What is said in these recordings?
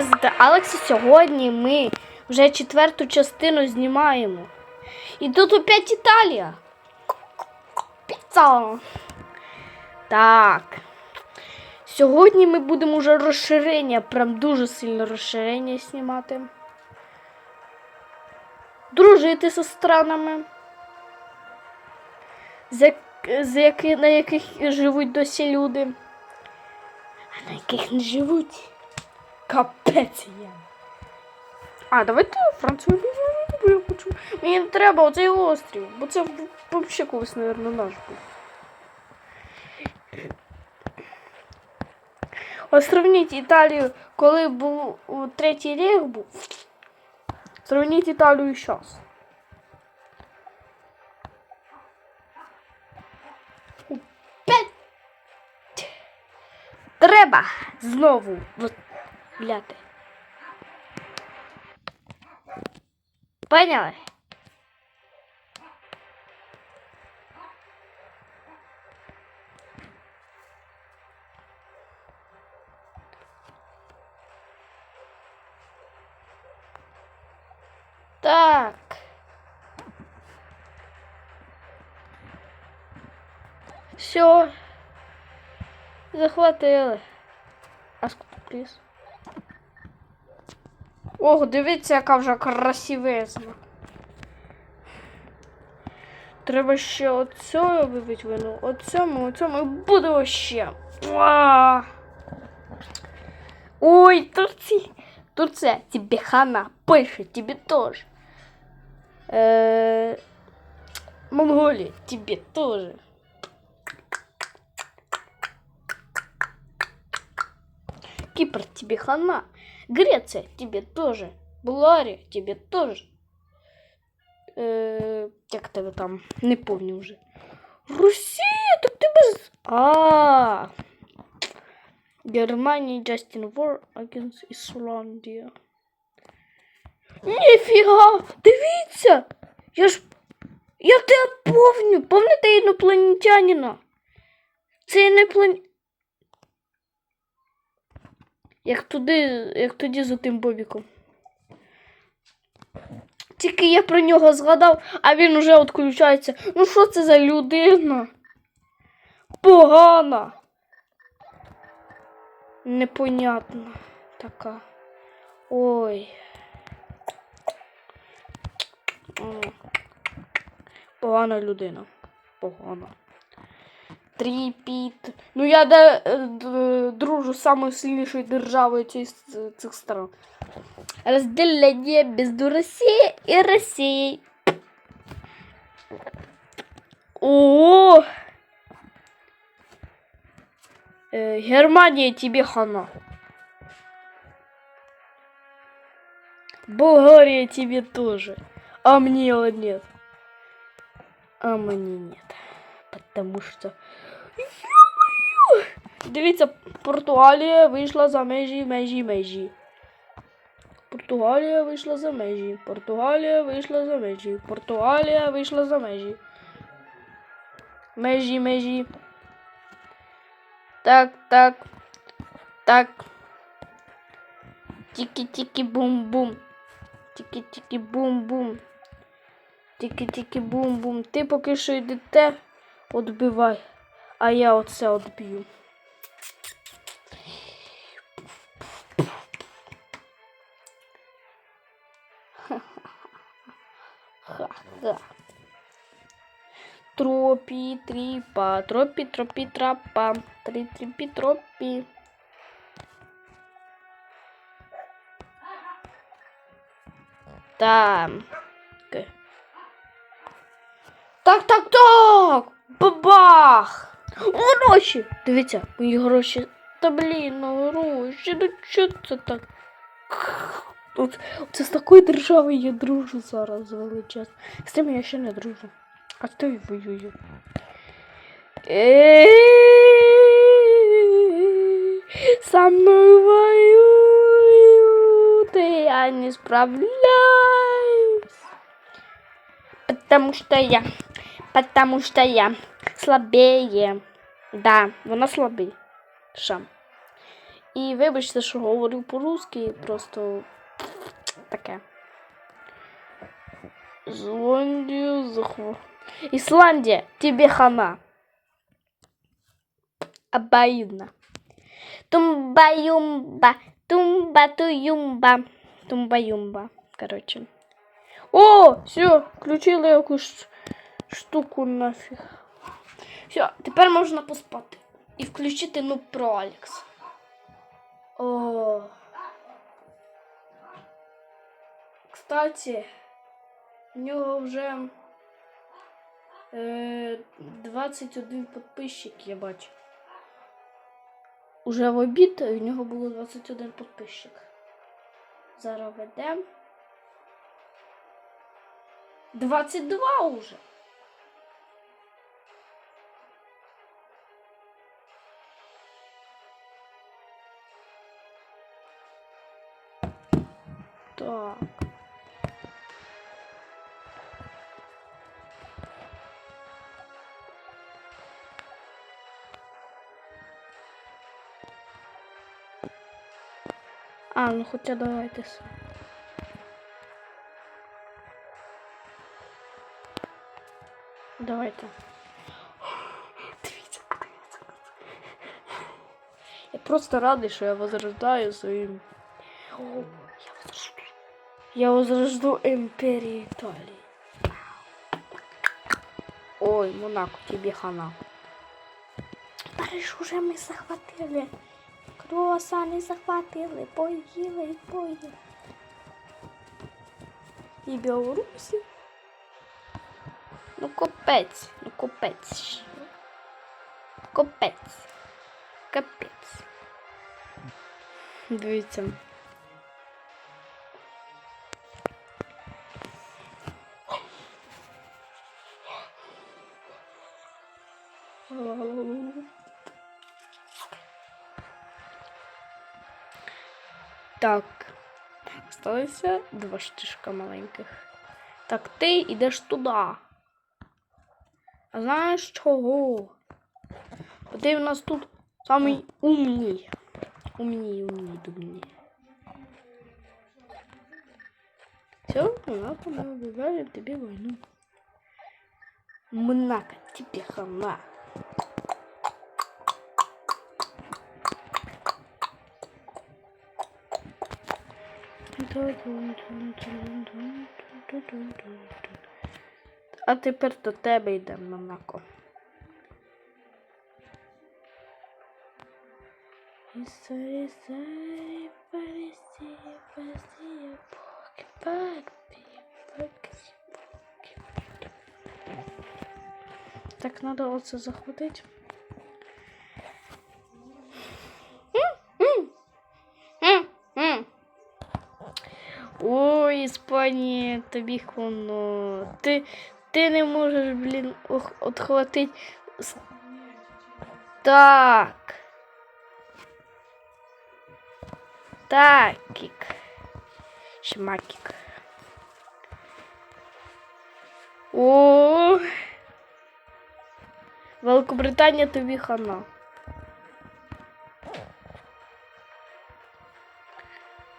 Звати Алекс, і сьогодні ми вже четверту частину знімаємо. І тут опять Італія. Піца. Так. Сьогодні ми будемо вже розширення, прям дуже сильне розширення знімати. Дружити зі странами, з як- з які, на яких живуть досі люди, а на яких не живуть. Капець є. А, давайте Францію виключимо. Мені не треба оцей острів, бо це взагалі колись, мабуть, наш був. Сравніть Італію, коли був у третій рік був. Сравніть Італію зараз. Треба знову гуляти. Поняли? Так. Все. Захватили. А сколько пліс? Ого, дивіться, яка вже красивезна. Треба ще оцього вибити вину. Оцьому, оцьому і буде вообще. Уа! Ой, Турція. Турція, тебе хана пише, тебе тоже. Э, Монголия, тебе тоже. Кипр, тебе хана. Греция, тебе тоже. Булгария, тебе тоже. Е, як тебе там? Не помню вже. Росія, так ти без. А. Германія Justin War against Ісландія. Ніфіга! Дивіться! Я ж. Я тебе помню! Помните інопланетянина? Це інопланетянин. Як туди, як тоді з тим Бобіком. Тільки я про нього згадав, а він уже відключається. Ну що це за людина? Погана. Непонятна така. Ой. Погана людина. Погана. Тріпіт. Ну я де, е, д- дружу з самою сильнішою державою цих, цих стран. Разделение между Россией и Россией. О! Э, Германия тебе хана. Болгария тебе тоже. А мне вот нет. А мне нет. Потому что... Дивіться, Португалія вийшла за межі, межі, межі. Португалія вийшла за межі. Португалія вийшла за межі. Португалія вийшла за межі. Межі, межі. Так, так. Так. Тікі-тікі-бум-бум. Тікі-тікі-бум-бум. Тікі-тікі-бум-бум. Ти поки що йдете, отбивай. А я оце отб'ю. Ха-ха. Тропі, тріпа, тропі, тропі, трапа, три, тріпі, тропі. Там. Ки. Так, так, так! Бабах! Гроші! Дивіться, мої гроші. Та блін, ну гроші, ну чого це так? От, це з такою державою я дружу зараз величезно. З тим я ще не дружу. А з тою воюю. Е, Со мною воюют, и я не справляюсь. Потому что я, потому что я слабее. Да, вона слабий. Шам. І вибачте, що говорю по-русски, просто таке. Зеландія захва. Ісландія, тебе хана. Обоюдно. Тумба-юмба, тумба-туюмба, тумба-юмба. Короче. О, все, включили якусь штуку нафіг. Все, тепер можна поспати. І включити ну про Алекс. О. Кстати, у нього вже е, 21 підписчик, я бачу. Уже в обід у нього було 21 підписчик. Зараз ведемо. 22 уже. Так. А, ну хоча давайте. с- Давайте. Дивіться, дивіться. Я просто радий, що я возрождаю своїм. О, я возрожду. Я возрожду імперію Італії. Ой, Монако, тебе хана. Париж уже ми захватили. Круасани захватили, поїли і поїли. І Білорусі. Ну капець, ну капець. Капець. Капець. Дивіться. Так. Осталося два штишка маленьких. Так, ти йдеш туди. А знаєш чого? Бо ти в нас тут самий умний. Умній, умній, думній. Все, Монако, мы объявляем тебе войну. Монако, тебе хана. А тепер до тебе йде Монако. Історія, історія, Парисі, Парисі, поки, поки. Так, треба оце захватити. Ой, Іспанія, тобі хоно. Ти, ти не можеш, блін, отхватити. Так. Такік. Шмакік. О. Великобританія тобі хана.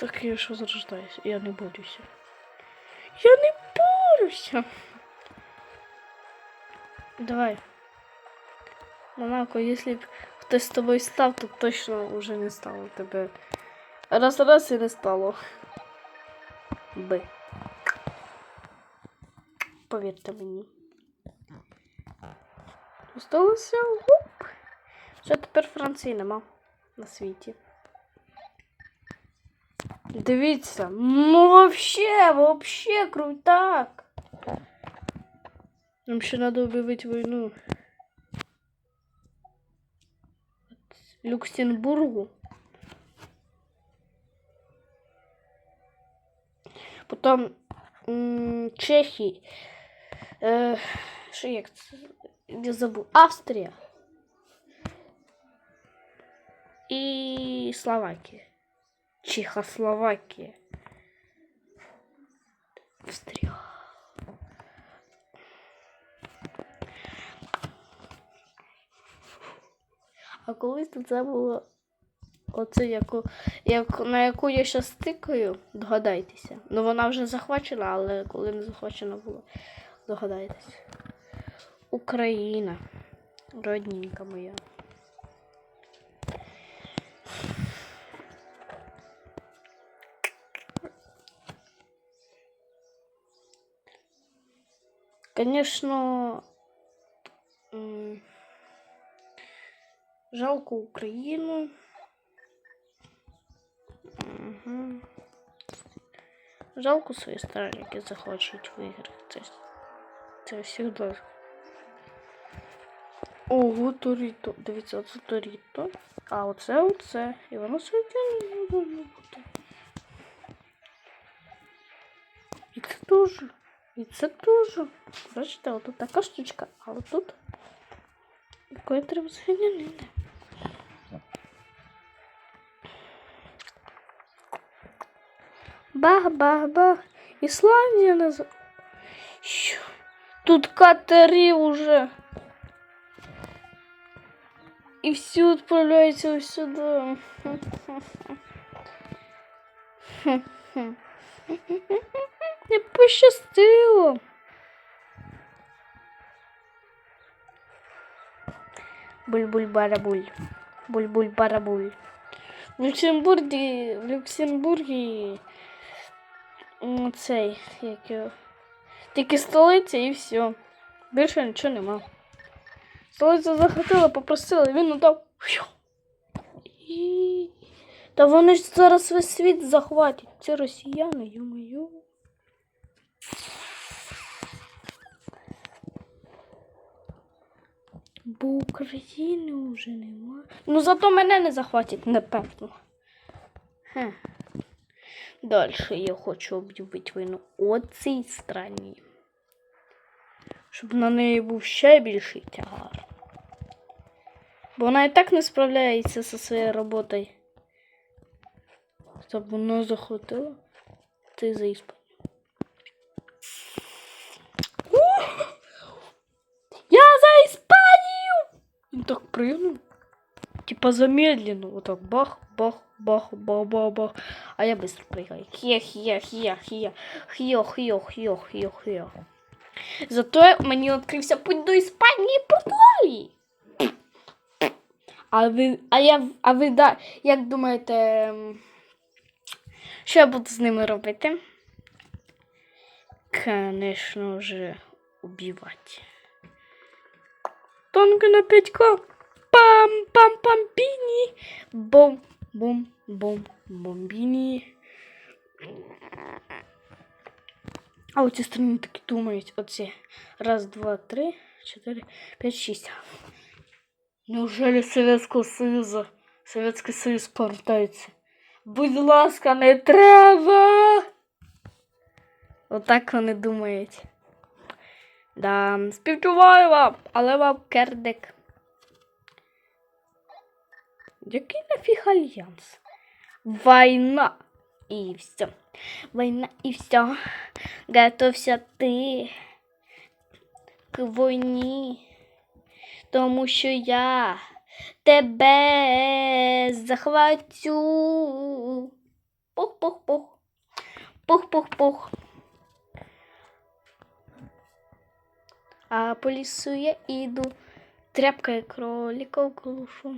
Так я що зарождаюся? Я не борюся. Я не борюся. Давай. Монако, якщо б хтось з тобою став, то точно вже не стало тебе. Раз раз і не стало. Б. Повірте мені. Осталося. Все, тепер Франції нема на світі. Дивіться, ну вообще, вообще крутак. Нам ще надо объявить войну. Люксембургу. Потом м, Чехії. Е, що як це? Я забув. Австрія. І Словакія. Чехословакія. Австрія. А колись то це було Оце яку, як, на яку я зараз стикаю, догадайтеся. Ну вона вже захвачена, але коли не захвачена була, догадайтеся. Україна. Родненька моя. Конечно, жалко Україну. Мгм. Жалко свої сторони, які захочуть виграти. Це, завжди. Ого, Торіто. Дивіться, оце Торіто. А оце оце. І воно сьогодні не бути. І це теж. І це теж. Бачите, отут така штучка, а отут якої треба згинянини. Бах-бах-бах. Ісландія назад. Що? Тут катери уже. І всі відправляються ось сюди. Не пощастило. Буль-буль-барабуль. Буль-буль-барабуль. В Люксембургі, в Люксембургі цей, як його, тільки столиця і все. Більше нічого нема. Столиця захотіла, попросила, він надав. І... Та вони ж зараз весь світ захватять. Це росіяни, ё-моё. Бо України вже нема. Ну зато мене не захватять, напевно. Хе. Далі я хочу об'явити війну оцій страні. Щоб на неї був ще більший тягар. Бо вона і так не справляється зі своєю роботою. Щоб вона захотіла. Ти за Він так прыгнув. Типа замедленно. Вот так бах, бах, бах, бах, бах, бах. А я быстро прыгаю. Хе, хе, хе, хе. Хьо, хьо, хьо, хьо, хьо. Зато мені відкрився путь до Іспанії і Португалії. А ви, а я, а ви, да, як думаєте, ем, що я буду з ними робити? Конечно же, убивать. Тонко на 5к. Пам пам пампіні. Бом бом бом бомбіні. А оці сторони такі думають. Оці. Раз, два, три, чотири, п'ять, шість. Неужели Советского Союзу? Советский Союз повертається. Будь ласка, не треба. Отак вони думають. Да, співчуваю вам, але вам кердик. Який нафіг альянс? Война. І все. Война і все. Готовся ти к війні. Тому що я тебе захвачу. Пух-пух-пух. Пух-пух-пух. А по лісу я іду, тряпкою кроликов глушу.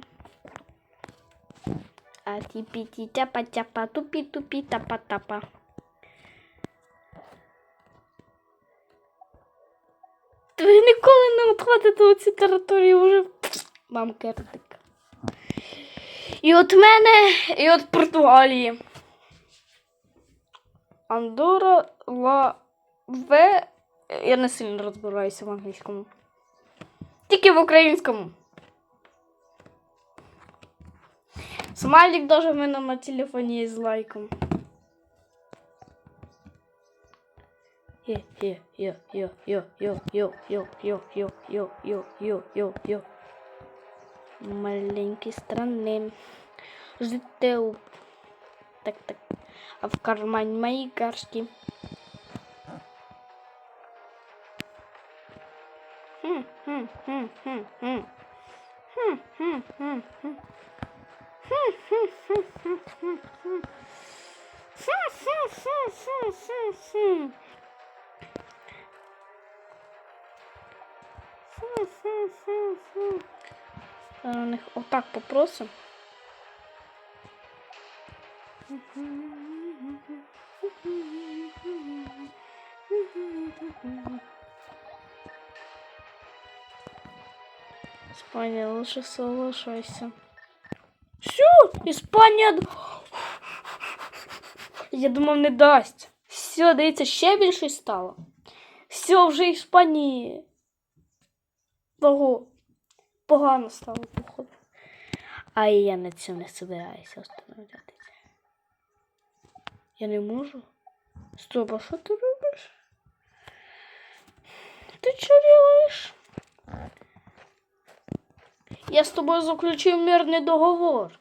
А тіпі тяпа тяпа тупі тупі тапа тапа. Ви ніколи не відходите у цю територію вже мам кердик. І от мене, і от Португалії. Андора ла В. Я не сильно розбираюся в англійському. Тільки в українському. Смайлик даже в мене на телефоні з лайком. Маленькі страни. Жити у... Так, так. А в кармане мои гаршки. Е, Стороних отак попросим. Mm-hmm. Іспанія, лише соглашайся. Все, Іспанія. Я думав, не дасть. Все, дивіться, ще більше стало. Все, вже Іспанії. Того. Погано стало, походу. А я на цьому не собираюся остановлятися. Я не можу. Стоп, а що ти робиш? Ти що? Я з тобою заключив мирний договор.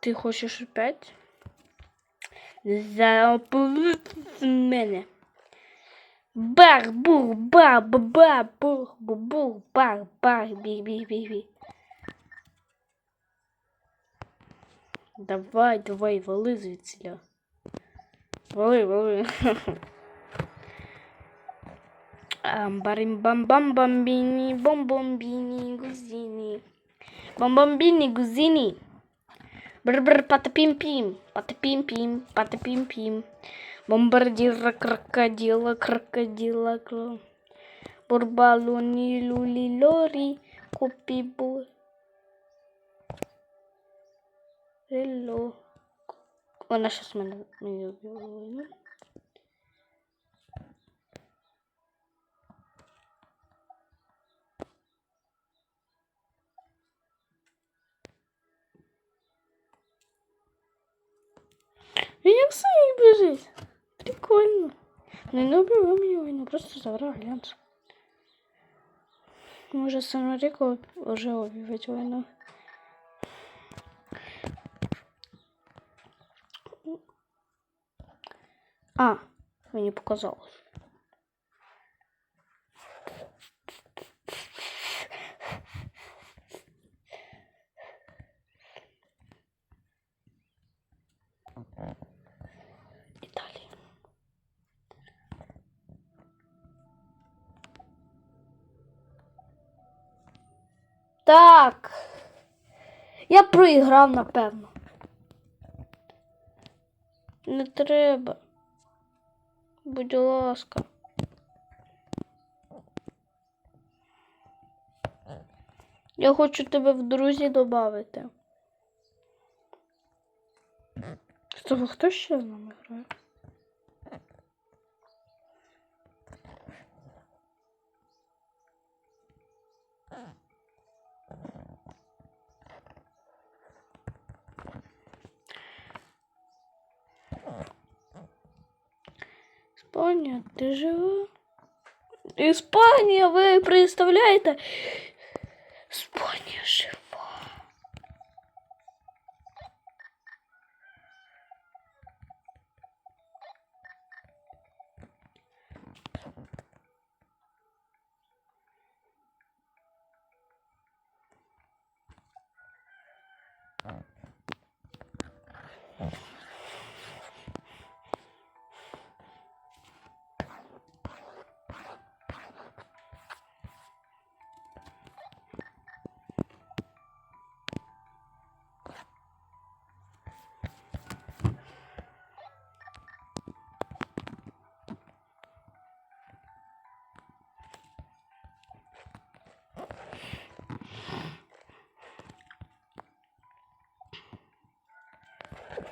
Ти хочеш опять? Заповідь мене. Бах, бух, ба, ба, ба, бух, бу, бух, бах, бах, бі, бі, бі, бі. Давай, давай, вали звідсіля. Вали, вали. Барим бам бам бамбіні, бомбомбіні, гузіні. Бомбомбіні, гузіні. Бр-бр, патапім-пім, патапім-пім, патапім-пім. Бомбардира, крокодила, крокодила, кро. Бурбалоні, люлі, лорі, купі-бу. Hello. Вона щас мене мені об'явила. Як все їх біжить. Прикольно. Не не убивай мені війну, просто забрав глянц. Може Санарико вже об'явить війну. А, мені показалось. Так. Я проіграв, напевно. Не треба. Будь ласка. Я хочу тебе в друзі додати. Хто ще з нами грає? переживу. Испания вы представляете Испания жива. Oh.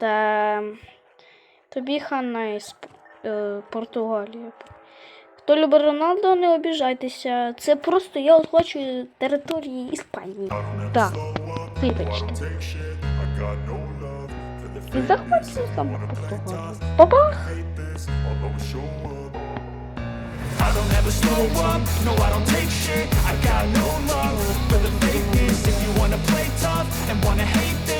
де тобі хана із е, Португалії. Хто любить Роналдо, не обіжайтеся. Це просто я охочую території Іспанії. Так, вибачте. Захватися саме Португалію. Бабах! I don't ever slow up, no I don't take shit I got no love for the fakeness If you wanna play tough and wanna hate this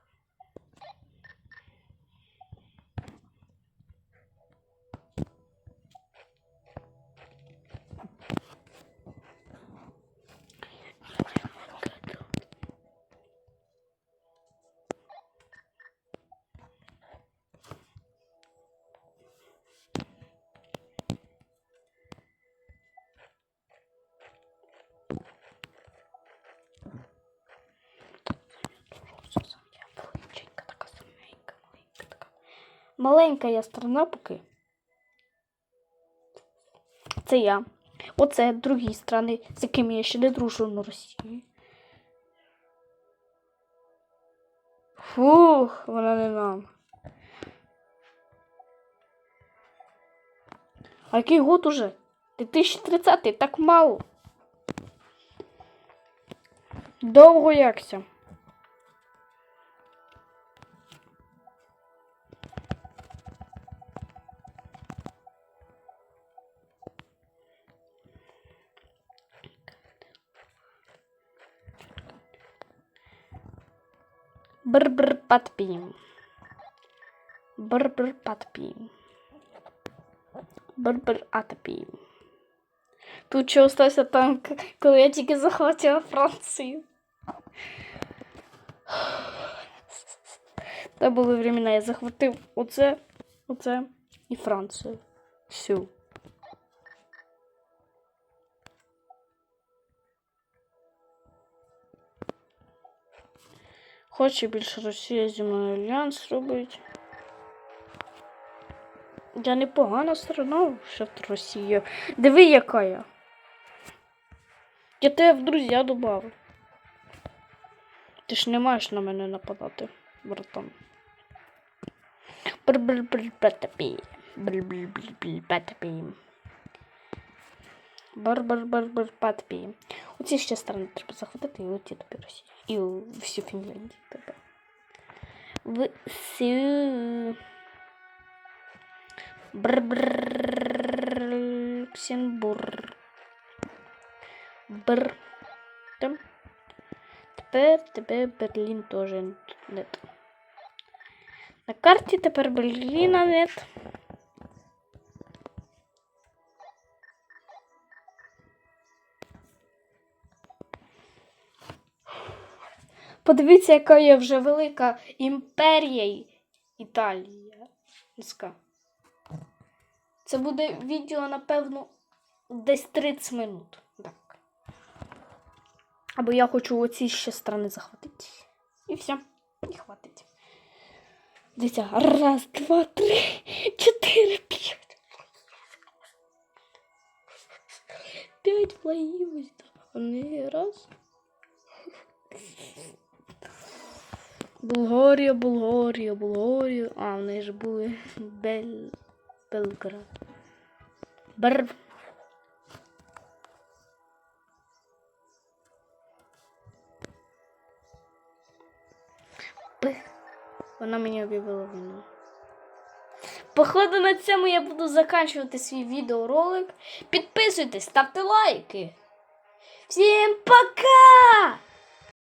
Маленька я страна поки. Це я. Оце другі страни, з якими я ще не дружу на Росії. Фух, вона не нам. А який год уже? 2030 так мало. Довго якся. Бр-бр подпим. Бр-бр подпим. Бр-бр отпим. Тут що остався танк, коли я тільки захватила Францію. Це були времена, я захватив оце, оце і Францію. Всю. Хоче більше Росія зі мною альянс робить. Я непогана сторона, що Росія. Диви, яка я. Я тебе в друзі добавив. Ти ж не маєш на мене нападати, братан. Бр-бр-бр-бр-пі. Бр-бр-бр-бр-пі. Бар-бар-бар-бар-патпі. Оці ще сторони треба захватити і оті тобі Росія. І у всю Фінляндію треба. В всю... Бр-бр... Люксембург. Бр. Там. Тепер тебе Берлін теж нет. На карті тепер Берліна нет. Подивіться, яка є вже велика імперія Італія. Ска. Це буде відео, напевно, десь 30 минут. Так. Або я хочу оці ще сторони захватити. І все. І хватить. Дивіться. Раз, два, три, чотири, п'ять. П'ять так. Вони раз. Болгарія, Болгарія, Болгарія. А, вони ж були Бель... Белград. Бр... Вона мені об'явила війну. Походу на цьому я буду заканчувати свій відеоролик. Підписуйтесь, ставте лайки. Всім пока!